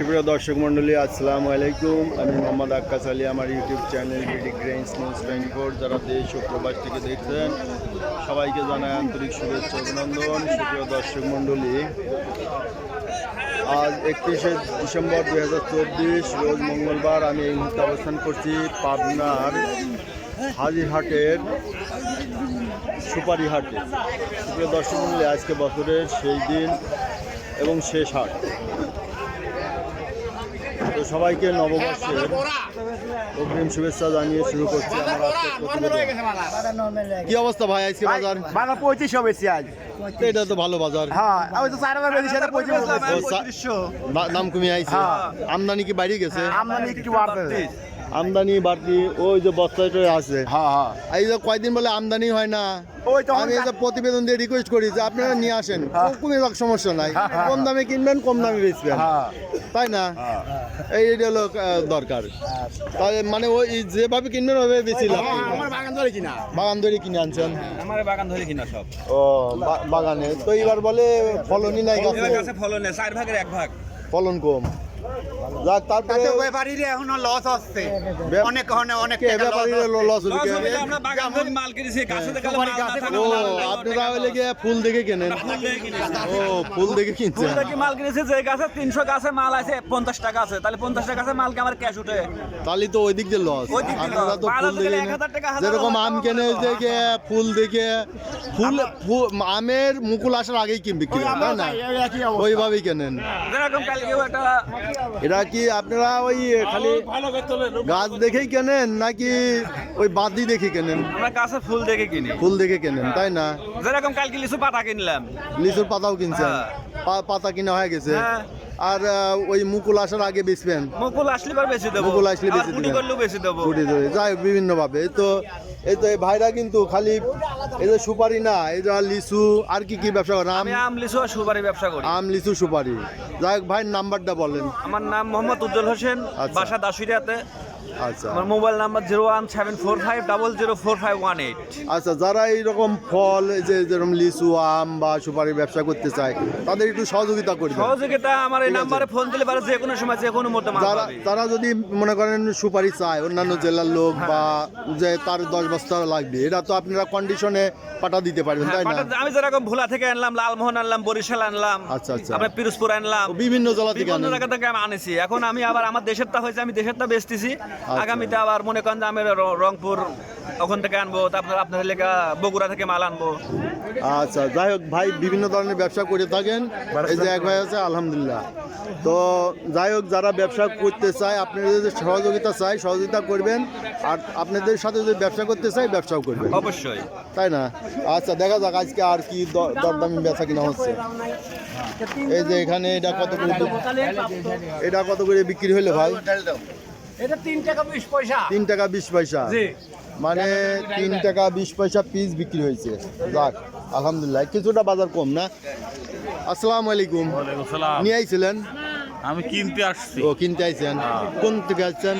সুপ্রিয় দর্শক মণ্ডলী, আসসালামু আলাইকুম। আমি মোহাম্মদ আক্কাস আলী, আমার YouTube channel BD গ্রেন্স news twenty four. যারা দেশ ও প্রবাস থেকে দেখছেন, সবাইকে জানাই আন্তরিক শুভেচ্ছা অভিনন্দন। সুপ্রিয় দর্শক মণ্ডলী, আজ একত্রিশে ডিসেম্বর দু হাজার চব্বিশ, রোজ মঙ্গলবার আমি এই মুহূর্তে অবস্থান করছি পাবনার হাজিরহাটের সুপারি হাটে। সুপ্রিয় দর্শক মণ্ডলী, আজকে বছরের সেই দিন এবং শেষ হাট। তো সবাইকে নববর্ষের অগ্রিম শুভেচ্ছা জানিয়ে শুরু করছি। কি অবস্থা ভাই আজকে বাজার? বাজার পঁয়ত্রিশশো বেশি আজ। এটা তো ভালো বাজার। হ্যাঁ আমি তো চার হাজার বেশি সেটা পঁয়ত্রিশ ও, সা- দা- দাম কমে আইছে। হ্যাঁ। আমদানি কি বাড়ি গেছে? আমদানি একটু বাড়তে আমদানি বাড়তি ওই যে বস্তাটা আছে। হ্যাঁ হ্যাঁ। এই যে কয়দিন বলে আমদানি হয় না। ওই তখন আমি এই যে প্রতিবেদন দিয়ে রিকোয়েস্ট করি যে আপনারা নিয়ে আসেন। হ্যাঁ। যাক সমস্যা নাই। হ্যাঁ, কম দামে কিনবেন কম দামে বেচবেন। হ্যাঁ। তাই না? এই এটা হলো দরকার। তাই মানে ওই যেভাবে কিনবেন ওইভাবে বেশি লাভ। আমার বাগান ধরে কিনা। বাগান ধরে কিনে আনছেন? আমার বাগান ধরে কিনা সব। ও বাগানে। তো এবার বলে ফলনই নাই গাছে। ফলন চার ভাগের এক ভাগ। ফলন কম। যাক তারপরে ব্যাপারীরা এখনও লস হচ্ছে। অনেক অনেক অনেক ব্যাপারীরা লস হলো লস কে? হবে যে আমরা বাগান মাল কিনেছি গাছে দেখালে মাল ও আপনারা হলে গিয়ে ফুল দেখে কেনেন। ফুল দেখে কিনেছি। ও ফুল দেখে কিনছেন। ফুল দেখে মাল কিনেছি যে গাছে তিনশো গাছে মাল আছে পঞ্চাশ টাকা আছে। তাহলে পঞ্চাশ টাকা আছে মালকে আমার ক্যাশ উঠে। তাহলে তো ওই দিক দিয়ে লস আপনারা তো ফুল দেখে যেরকম আম কেনে দেখে ফুল দেখে ফুল আমের মুকুল আসার আগেই কিনবে না? ওইভাবেই কেনেন। যেরকম এটা কি আপনারা ওই খালি গাছ দেখেই কেনেন নাকি ওই বাদি দেখে কেনেন? আমরা গাছে ফুল দেখে কিনি। ফুল দেখে কেনেন তাই না? যেরকম কালকে লিচু পাতা কিনলাম। লিচুর পাতাও কিনছেন? হ্যাঁ। পাতা কিনা হয়ে গেছে। হ্যাঁ। আর ওই মুকুল আসার আগে বেচবেন? মুকুল আসলে বেশি দেবো। মুকুল আসলে বেশি দেবো। যাই বিভিন্ন ভাবে তো এই তো এই ভাইরা কিন্তু খালি এই যে সুপারি না এই যে লিচু আর কি কি ব্যবসা করেন আম আমি আম লিচু আর সুপারি ব্যবসা করি। আম লিচু সুপারি। যাই হোক ভাই নাম্বারটা বলেন। আমার নাম মোহাম্মদ উজ্জ্বল হোসেন আচ্ছা। বাসা দাসুরিয়াতে। আচ্ছা। আমার mobile number zero one seven four five double zero four five one eight. আচ্ছা যারা এইরকম ফল এই যে যেরকম লিচু আম বা সুপারি ব্যবসা করতে চায় তাদের একটু সহযোগিতা করবেন। সহযোগিতা আমার এই নাম্বারে ফোন দিলে পারে যে কোনো সময় যে কোনো মধ্যে যারা তারা যদি মনে করেন সুপারি চায় অন্যান্য জেলার লোক বা যে তার দশ বস্তা লাগবে এটা তো আপনারা কন্ডিশনে পাঠা দিতে পারবেন হ্যাঁ, তাই না? আমি যেরকম ভোলা থেকে আনলাম লালমোহন আনলাম বরিশাল আনলাম আচ্ছা, আচ্ছা। আপনার পিরোজপুর আনলাম বিভিন্ন জেলা থেকে বিভিন্ন জায়গা থেকে আমি আনেছি। এখন আমি আবার আমার দেশেরটা হয়েছে আমি দেশেরটা বেচতেছি। আগামীতে আবার মনে করেন যে আমি রংপুর ওখান থেকে আনব তারপর আপনার লেখা বগুড়া থেকে মাল আনব। আচ্ছা যাই হোক ভাই বিভিন্ন ধরনের ব্যবসা করে থাকেন। এই যে এক ভাই আছে আলহামদুলিল্লাহ। তো যাই হোক যারা ব্যবসা করতে চায় আপনাদের যদি সহযোগিতা চাই সহযোগিতা করবেন। আর আপনাদের সাথে যদি ব্যবসা করতে চাই ব্যবসাও করবেন। অবশ্যই। তাই না? আচ্ছা দেখা যাক আজকে আর কি দরদামি বেচা কিনা হচ্ছে। এই যে এখানে এটা কত করে এটা কত করে বিক্রি হলো ভাই? এটা তিন টাকা বিশ পয়সা। তিন টাকা বিশ পয়সা। মানে তিন টাকা বিশ পয়সা পিস বিক্রি হয়েছে। যাক আলহামদুলিল্লাহ কিছুটা বাজার কম না? আসসালামু আলাইকুম। ওয়ালাইকুম সালাম। নিয়ে আইছিলেন? আমি কিনতে আসছি। ও কিনতে আইছেন? কোন থেকে আসছেন?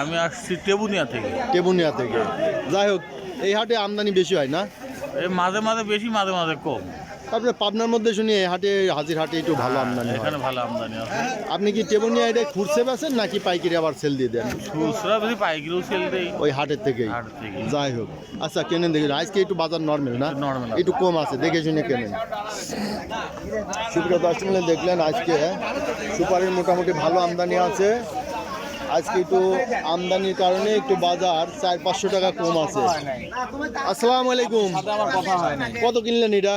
আমি আসছি টেবুনিয়া থেকে। টেবুনিয়া থেকে। যাই হোক এই হাটে আমদানি বেশি হয় না? এই মাঝে মাঝে বেশি মাঝে মাঝে কম। তারপরে পাবনার মধ্যে শুনি এই হাটে হাজির হাটে একটু ভালো আমদানি হয়। এখানে ভালো আমদানি আছে আপনি কি টেবুনিয়া এটা খুরসে বেছেন নাকি পাইকারি আবার সেল দিয়ে দেন? খুচরা বেশি পাইকারিও সেল দেই। ওই হাটের থেকেই। হাট থেকে। যাই হোক আচ্ছা কেনেন দেখেন আজকে একটু বাজার নর্মাল না? একটু normal একটু কম আছে দেখে শুনে কেনেন। সুপ্রিয় দর্শক মিলে দেখলেন আজকে সুপারির মোটামুটি ভালো আমদানি আছে। আজকে একটু আমদানির কারণে একটু বাজার চার পাঁচশো টাকা কম আছে। আসসালামু আলাইকুম। কত কিনলেন এটা?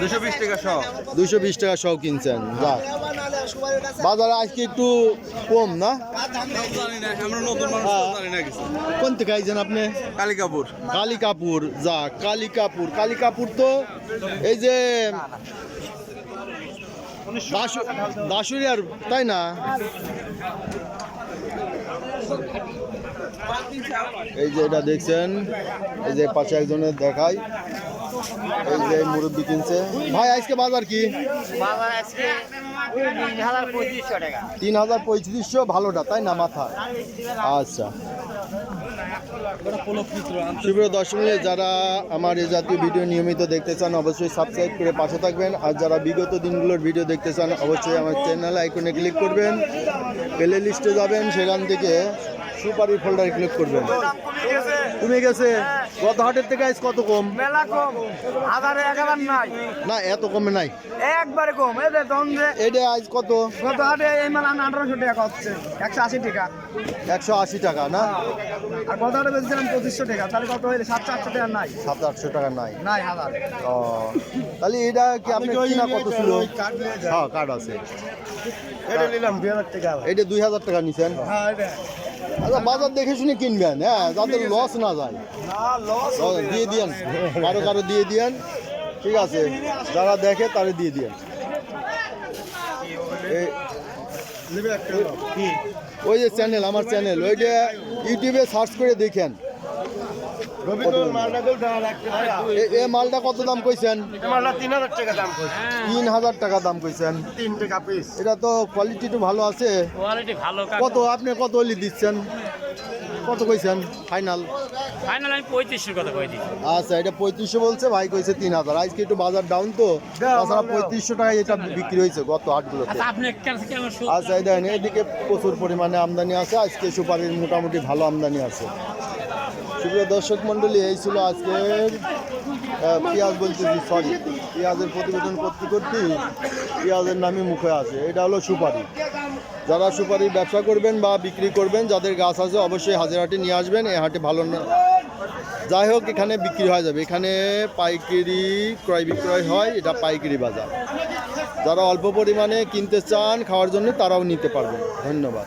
দুশো বিশ টাকা সব। দুইশো বিশ টাকা সহ কিনছেন যা। বাজারে আজকে একটু কম না? হ্যাঁ। কোন থেকে আইছেন আপনি? কালিকাপুর। কালিকাপুর যা কালিকাপুর। কালিকাপুর তো এই যে দাসু- দাসুরিয়ার তাই না? এই যে এটা দেখছেন এই যে পাশে একজনের দেখাই। এই যে মুরব্বী কিনছে। ভাই আজকে বাজার কি? বাজার আজকে তিন হাজার পঁয়ত্রিশশো ভালোটা তাই না মাথা? আচ্ছা। সুপ্রিয় দর্শক যারা আমার এই জাতীয় ভিডিও নিয়মিত দেখতে চান অবশ্যই সাবস্ক্রাইব করে পাশে থাকবেন। আর যারা বিগত দিনগুলোর ভিডিও দেখতে চান অবশ্যই আমার চ্যানেল আইকনে ক্লিক করবেন। প্লে লিস্টে যাবেন সেখান থেকে সুপারি ফোল্ডারে ক্লিক করবেন। কমে গেছে। গত হাটের থেকে আজ কত কম? মেলা কম। হাজারে এক হাজার নাই। না এত কমে নাই। একবারে কম। এই যে যে এটা আজ কত? গত হাটে এই মাল আঠারোশো টাকা হচ্ছে একশো আশি টাকা। একশো আশি টাকা না? আর গত হাটে বেঁচেছিলাম? পঁচিশশো টাকা। তাহলে কত হইলে? সাতশো আটশো টাকা নাই। সাত আটশো টাকা নাই। নাই হাজার। ও। তাহলে এটা কি আপনি কিনা কত ছিল? হ্যাঁ কার্ড আছে। এটা নিলাম দুই হাজার টাকা। এটা দুই হাজার টাকা নিছেন? হ্যাঁ এটা। আচ্ছা বাজার দেখে শুনে কিনবেন হ্যাঁ যাতে লস না যায়। দিয়ে দিয়েন কারও কারও দিয়ে দিয়েন ঠিক আছে। যারা দেখে তারে দিয়ে দিয়েন। ওই যে চ্যানেল আমার চ্যানেল ওইটা যে ইউটিউবে সার্চ করে দেখেন। এ- এ মালটা কত দাম কইছেন? তিন হাজার টাকা দাম কইছেন। তিন টাকা পিস এটা তো কোয়ালিটি তো ভালো আছে। কত আপনি কত দিচ্ছেন? কত কইছেন? ফাইনাল ফাইনাল আমি পঁয়ত্রিশের কথা কই দিই আচ্ছা এটা পঁয়ত্রিশশো বলছে ভাই কইছে তিন হাজার। আজকে একটু বাজার ডাউন তো। তাছাড়া পঁয়ত্রিশশো টাকায় এটা বিক্রি হয়েছে গত হাটগুলোতে আচ্ছা আচ্ছা এই দেখেন এদিকে প্রচুর পরিমাণে আমদানি আছে। আজকে সুপারির মোটামুটি ভালো আমদানি আছে। সুপ্রিয় দর্শক মণ্ডলী, এই ছিল আজকের পেঁয়াজ বলতেছি সরি পেঁয়াজের প্রতিবেদন করতে করতে পেঁয়াজের নামই মুখে আছে। এটা হলো সুপারি। যারা সুপারির ব্যবসা করবেন বা বিক্রি করবেন, যাদের গাছ আছে, অবশ্যই হাজিরহাটে নিয়ে আসবেন। এই হাটে ভালো না। যাই হোক, এখানে বিক্রি হয়ে যাবে। এখানে পাইকারি ক্রয় বিক্রয় হয়, এটা পাইকারি বাজার। যারা অল্প পরিমাণে কিনতে চান খাওয়ার জন্য, তারাও নিতে পারবেন। ধন্যবাদ।